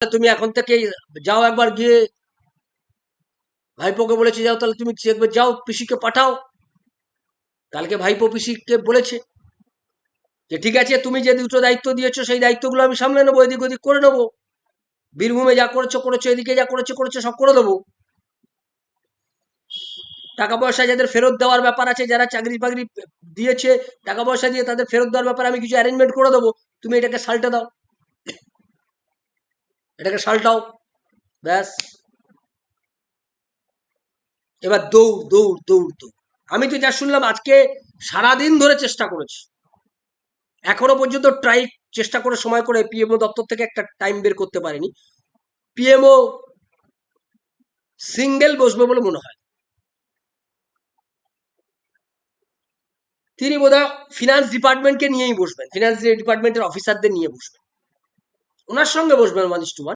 তুমি এখন থেকে যাও একবার গিয়ে। ভাইপোকে বলেছে, যাও তাহলে তুমি একবার যাও, পিসিকে পাঠাও। কালকে ভাইপো পিসিকে বলেছে যে, ঠিক আছে, তুমি যে দুটো দায়িত্ব দিয়েছ, সেই দায়িত্বগুলো আমি সামলে নেব, এদিক ওদিক করে নেব। বীরভূমে যা করেছ করেছ, এদিকে যা করেছ করেছ, সব করে দেবো। টাকা পয়সা যাদের ফেরত দেওয়ার ব্যাপার আছে, যারা চাকরি বাকরি দিয়েছে টাকা পয়সা দিয়ে তাদের ফেরত দেওয়ার ব্যাপারে আমি কিছু অ্যারেঞ্জমেন্ট করে দেবো। তুমি এটাকে সাল্টে দাও। এটাকে সাল্টাও। ব্যাস। এবার দৌড় দৌড় দৌড় দৌড় আমি তো যা শুনলাম, আজকে সারাদিন ধরে চেষ্টা করেছি। এখনও পর্যন্ত ট্রাই চেষ্টা করে, সময় করে পিএমও দপ্তর থেকে একটা টাইম বের করতে পারেনি। পিএমও সিঙ্গেল বসবে বলে মনে হয়। তিনি বোধহয় ফিনান্স ডিপার্টমেন্টকে নিয়েই বসবেন। ফিনান্স ডিপার্টমেন্টের অফিসারদের নিয়ে বসবেন। ওনার সঙ্গে বসবেন মানিশ টু